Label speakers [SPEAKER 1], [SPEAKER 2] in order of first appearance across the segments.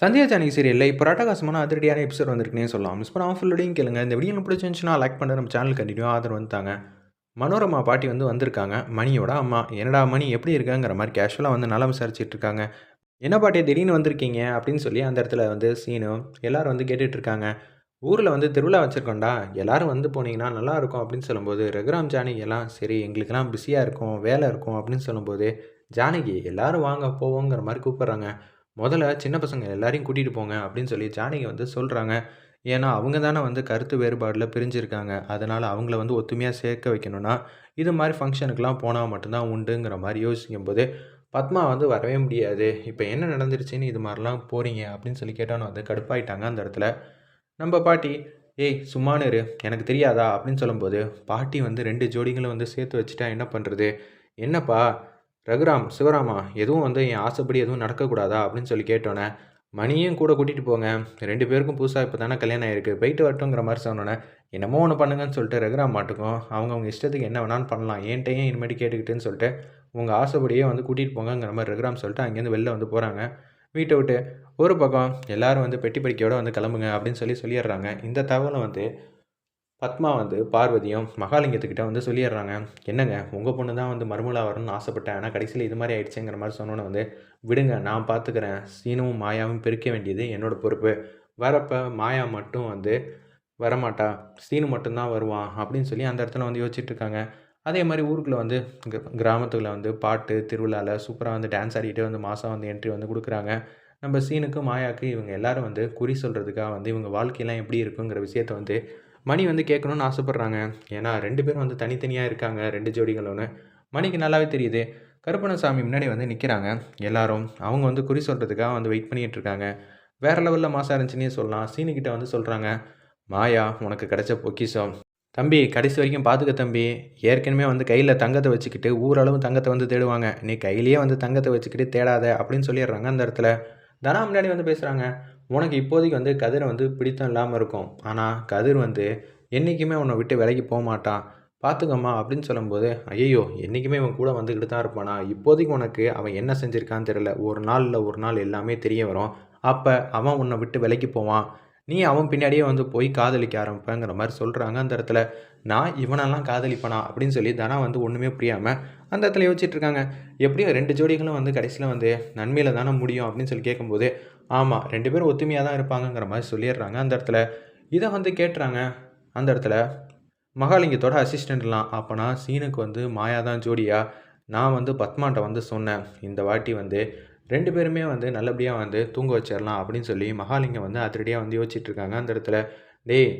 [SPEAKER 1] சந்தியா ஜானகி சீரியலில் இப்போ அட்டகாசமான அதிரடியான எபிசோட் வந்திருக்குனே சொல்லலாம். மிஸ் பண்ணாமல் ஃபுல்லோடையும் கேளுங்க. இந்த வீடியோ பிடிச்சிருந்துச்சுன்னா லைக் பண்ணுற நம்ம சேனல் கண்டினியூ ஆதரவு வந்துட்டாங்க. மனோரமா பாட்டி வந்து வந்திருக்காங்க. மணியோட அம்மா. என்னடா மணி எப்படி இருக்காங்கிற மாதிரி கேஷுவலாக வந்து நல்லா விசாரிச்சுட்டு இருக்காங்க. என்ன பாட்டி திடீர்னு வந்திருக்கீங்க? அப்படின்னு சொல்லி அந்த இடத்துல வந்து சீனு எல்லாரும் வந்து கேட்டுட்டு இருக்காங்க. ஊரில் வந்து திருவிழா வச்சுருக்கோண்டா எல்லோரும் வந்து போனீங்கன்னா நல்லாயிருக்கும் அப்படின்னு சொல்லும்போது ரகுராம் ஜானகி எல்லாம் சரி எங்களுக்கெல்லாம் பிஸியாக இருக்கும் வேலை இருக்கும் அப்படின்னு சொல்லும்போது ஜானகி எல்லோரும் வாங்க போவோங்கிற மாதிரி கூப்பிட்றாங்க. முதல்ல சின்ன பசங்க எல்லாரையும் கூட்டிகிட்டு போங்க அப்படின்னு சொல்லி ஜானகி வந்து சொல்கிறாங்க ஏன்னா அவங்க தானே வந்து கருத்து வேறுபாடில் பிரிஞ்சிருக்காங்க. அதனால் அவங்கள வந்து ஒத்துமையாக சேர்க்க வைக்கணும்னா இது மாதிரி ஃபங்க்ஷனுக்கெலாம் போனால் மட்டும்தான் உண்டுங்கிற மாதிரி யோசிக்கும் போது பத்மா வந்து வரவே முடியாது. இப்போ என்ன நடந்துருச்சுன்னு இது மாதிரிலாம் போகிறீங்க அப்படின்னு சொல்லி கேட்டோன்னு வந்து கடுப்பாயிட்டாங்க அந்த இடத்துல. நம்ம பாட்டி ஏய் சும்மானு இரு. எனக்கு தெரியாதா? அப்படின்னு சொல்லும்போது பாட்டி வந்து ரெண்டு ஜோடிகளும் வந்து சேர்த்து வச்சுட்டா என்ன பண்ணுறது என்னப்பா? ரகுராம் சிவராமா எதுவும் வந்து என் ஆசைப்படி எதுவும் நடக்கக்கூடாதா அப்படின்னு சொல்லி கேட்டோன்னே மணியும் கூட கூட்டிகிட்டு போங்க. ரெண்டு பேருக்கும் புதுசாக இப்போ தானே கல்யாணம் ஆயிருக்கு. போயிட்டு வரட்டுங்கிற மாதிரி சொன்னோன்னே என்னமோ ஒன்று பண்ணுங்கன்னு சொல்லிட்டு ரகுராம் மாட்டுக்கும் அவங்க அவங்க இஷ்டத்துக்கு என்ன வேணாலும் பண்ணலாம். ஏன்ட்டையும் இனிமேட்டு கேட்டுக்கிட்டுன்னு சொல்லிட்டு உங்கள் ஆசைப்படியே வந்து கூட்டிகிட்டு போங்கங்கிற மாதிரி ரகுராம் சொல்லிட்டு அங்கேருந்து வெளில வந்து போகிறாங்க வீட்டை விட்டு ஒரு பக்கம் எல்லோரும் வந்து பெட்டி படிக்கையோடு வந்து கிளம்புங்க அப்படின்னு சொல்லி சொல்லிடுறாங்க. இந்த தகவலை வந்து பத்மா வந்து பார்வதியும் மகாலிங்கத்துக்கிட்ட வந்து சொல்லிடுறாங்க என்னங்க உங்கள் பொண்ணு தான் வந்து மருமலாக வரணும்னு ஆசைப்பட்டேன். ஆனால் கடைசியில் இது மாதிரி ஆயிடுச்சுங்கிற மாதிரி சொன்னோன்னே வந்து விடுங்க நான் பார்த்துக்கிறேன் சீனமும் மாயாவும் பிரிக்க வேண்டியது என்னோட பொறுப்பு. வரப்போ மாயா மட்டும் வந்து வரமாட்டா. சீனு மட்டும்தான் வருவான் அப்படின்னு சொல்லி அந்த இடத்துல வந்து யோசிச்சுட்டு இருக்காங்க அதே மாதிரி ஊருக்குள்ளே வந்து கிராமத்தில் வந்து பாட்டு திருவிழாவில் சூப்பராக வந்து டான்ஸ் ஆடிக்கிட்டே வந்து மாதம் வந்து என்ட்ரி வந்து கொடுக்குறாங்க. நம்ம சீனுக்கு மாயாவுக்கு இவங்க எல்லாரும் வந்து குறி சொல்கிறதுக்காக வந்து இவங்க வாழ்க்கையெல்லாம் எப்படி இருக்குங்கிற விஷயத்த வந்து மணி வந்து கேட்கணுன்னு ஆசைப்பட்றாங்க. ஏன்னா ரெண்டு பேரும் வந்து தனித்தனியாக இருக்காங்க ரெண்டு ஜோடிகளோன்னு. மணிக்கு நல்லாவே தெரியுது. கருப்பணசாமி முன்னாடி வந்து நிற்கிறாங்க எல்லாரும் அவங்க வந்து குறி சொல்கிறதுக்காக வந்து வெயிட் பண்ணிகிட்டு இருக்காங்க. வேறு லெவலில் மாசா இருந்துச்சுன்னே சொல்லலாம். சீனுக்கிட்ட வந்து சொல்கிறாங்க மாயா உனக்கு கிடைச்ச பொக்கிஷம். தம்பி கடைசி வரைக்கும் பார்த்துக்க தம்பி. ஏற்கனவே வந்து கையில் தங்கத்தை வச்சுக்கிட்டு ஊரளவு தங்கத்தை வந்து தேடுவாங்க. நீ கையிலேயே வந்து தங்கத்தை வச்சுக்கிட்டு தேடாத அப்படின்னு சொல்லிடுறாங்க அந்த இடத்துல. தனா முன்னாடி வந்து பேசுகிறாங்க உனக்கு இப்போதைக்கு வந்து கதிரை வந்து பிடித்தம் இல்லாமல் இருக்கும். ஆனால் கதிர் வந்து என்றைக்குமே உன்னை விட்டு விலைக்கு போக மாட்டான். பார்த்துக்கம்மா அப்படின்னு சொல்லும்போது ஐயோ என்றைக்குமே இவன் கூட வந்துக்கிட்டு தான் இருப்பானா? இப்போதைக்கு உனக்கு அவன் என்ன செஞ்சுருக்கான்னு தெரியல. ஒரு நாள் இல்லை ஒரு நாள் எல்லாமே தெரிய வரும். அப்போ அவன் உன்னை விட்டு விலைக்கு போவான். நீ அவன் பின்னாடியே வந்து போய் காதலிக்க ஆரம்பிப்பேங்கிற மாதிரி சொல்கிறாங்க அந்த இடத்துல நான் இவனெல்லாம் காதலிப்பனா? அப்படின்னு சொல்லி தனா வந்து ஒன்றுமே புரியாமல் அந்த இடத்துல யோசிச்சுட்டு இருக்காங்க. எப்படியும் ரெண்டு ஜோடிகளும் வந்து கடைசியில் வந்து நன்மையில் தானே முடியும் அப்படின்னு சொல்லி கேட்கும்போது ஆமாம் ரெண்டு பேரும் ஒத்துமையாக தான் இருப்பாங்கங்கிற மாதிரி சொல்லிடுறாங்க. அந்த இடத்துல இதை வந்து கேட்டுறாங்க. அந்த இடத்துல மகாலிங்கத்தோட அசிஸ்டண்ட்லாம் அப்போனா சீனுக்கு வந்து மாயா தான் ஜோடியா? நான் வந்து பத்மாட்ட வந்து சொன்னேன். இந்த வாட்டி வந்து ரெண்டு பேருமே வந்து நல்லபடியாக வந்து தூங்க வச்சிடலாம் அப்படின்னு சொல்லி மகாலிங்கம் வந்து அதிரடியாக வந்து யோசிச்சுட்டு இருக்காங்க. அந்த இடத்துல டேய்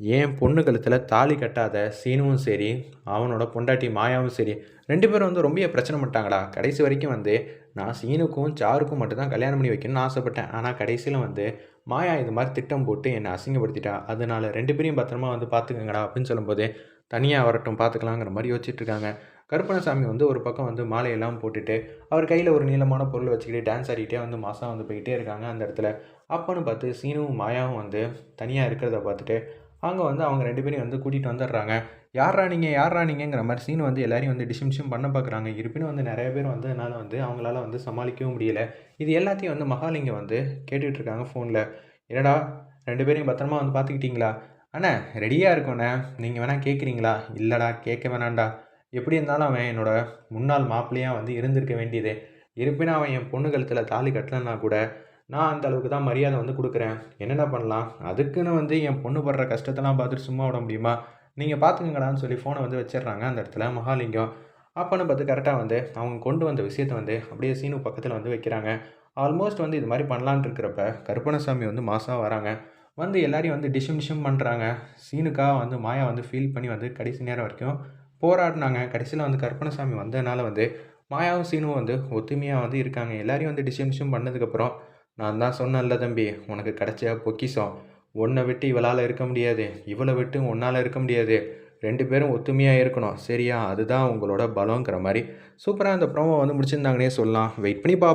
[SPEAKER 1] ஏன் பொண்ணு கழுத்தில் தாலி கட்டாத சீனுவும் சரி அவனோட பொண்டாட்டி மாயாவும் சரி ரெண்டு பேரும் வந்து ரொம்ப பிரச்சனை பண்ணிட்டாங்கடா. கடைசி வரைக்கும் வந்து நான் சீனுக்கும் சாருக்கும் மட்டும்தான் கல்யாணம் பண்ணி வைக்கணும்னு ஆசைப்பட்டேன். ஆனால் கடைசியில் வந்து மாயா இது மாதிரி திட்டம் போட்டு என்னை அசிங்கப்படுத்திட்டா. அதனால ரெண்டு பேரையும் பத்திரமா வந்து பார்த்துக்கங்கடா அப்படின்னு சொல்லும்போது தனியாக வரட்டும் பார்த்துக்கலாங்கிற மாதிரி யோசிச்சுட்டு இருக்காங்க கருப்பணசாமி வந்து ஒரு பக்கம் வந்து மாலையெல்லாம் போட்டுட்டு அவர் கையில் ஒரு நீளமான பொருள் வச்சுக்கிட்டு டான்ஸ் ஆடிக்கிட்டே வந்து மாதம் வந்து போயிட்டே இருக்காங்க அந்த இடத்துல. அப்போன்னு பார்த்து சீனுவும் மாயாவும் வந்து தனியாக இருக்கிறத பார்த்துட்டு அங்கே வந்து அவங்க ரெண்டு பேரையும் வந்து கூட்டிகிட்டு வந்துடுறாங்க. யாரா நீங்கள் யாரா நீங்கிற மாதிரி சீன் வந்து எல்லாரையும் வந்து டிஷிம்ஷிம் பண்ண பார்க்குறாங்க இருப்பினும் வந்து நிறைய பேர் வந்து அதனால் வந்து அவங்களால வந்து சமாளிக்கவும் முடியல. இது எல்லாத்தையும் வந்து மகாலிங்கம் வந்து கேட்டுட்ருக்காங்க ஃபோனில் என்னடா ரெண்டு பேரையும் பத்திரமா வந்து பார்த்துக்கிட்டிங்களா அண்ணா ரெடியாக இருக்கோண்ணே. நீங்கள் வேணால் கேட்குறீங்களா இல்லைடா கேட்க வேணாண்டா எப்படி இருந்தாலும் அவன் என்னோட முன்னாள் மாப்பிள்ளையாக வந்து இருந்திருக்க வேண்டியது. இருப்பினும் அவன் என் பொண்ணு கழுத்தில் தாலி கட்டலன்னா கூட நான் அந்த அளவுக்கு தான் மரியாதை வந்து கொடுக்குறேன். என்னென்ன பண்ணலாம்? அதுக்குன்னு வந்து என் பொண்ணு படுற கஷ்டத்தெல்லாம் பார்த்துட்டு சும்மா விட முடியுமா? நீங்கள் பார்த்துக்கங்கடான்னு சொல்லி ஃபோனை வந்து வச்சிடுறாங்க அந்த இடத்துல மகாலிங்கம். அப்போன்னு பார்த்து கரெக்டாக வந்து அவங்க கொண்டு வந்த விஷயத்தை வந்து அப்படியே சீனு பக்கத்தில் வந்து வைக்கிறாங்க. ஆல்மோஸ்ட் வந்து இது மாதிரி பண்ணலான் இருக்கிறப்ப கருப்பணசாமி வந்து மாதம் வராங்க. வந்து எல்லாரையும் வந்து டிஷம் டிஷம் பண்ணுறாங்க சீனுக்காக வந்து மாயா வந்து ஃபீல் பண்ணி வந்து கடைசி நேரம் வரைக்கும் போராடினாங்க. கடைசியில் வந்து கருப்பணசாமி வந்ததுனால வந்து மாயாவும் சீனும் வந்து ஒத்துமையாக வந்து இருக்காங்க. எல்லாரையும் வந்து டிஷம் டிஷம் பண்ணதுக்கப்புறம் நான் தான் சொன்னேன்ல தம்பி உனக்கு கிடைச்ச பொக்கிஷம். உன்னை விட்டு இவளால் இருக்க முடியாது. இவளை விட்டு உன்னால் இருக்க முடியாது. ரெண்டு பேரும் ஒத்துமையாக இருக்கணும். சரியா? அதுதான் உங்களோட பலங்கிற மாதிரி. சூப்பராக அந்த ப்ரோமோ வந்து முடிச்சிருந்தாங்கன்னே சொல்லலாம். வெயிட் பண்ணி பா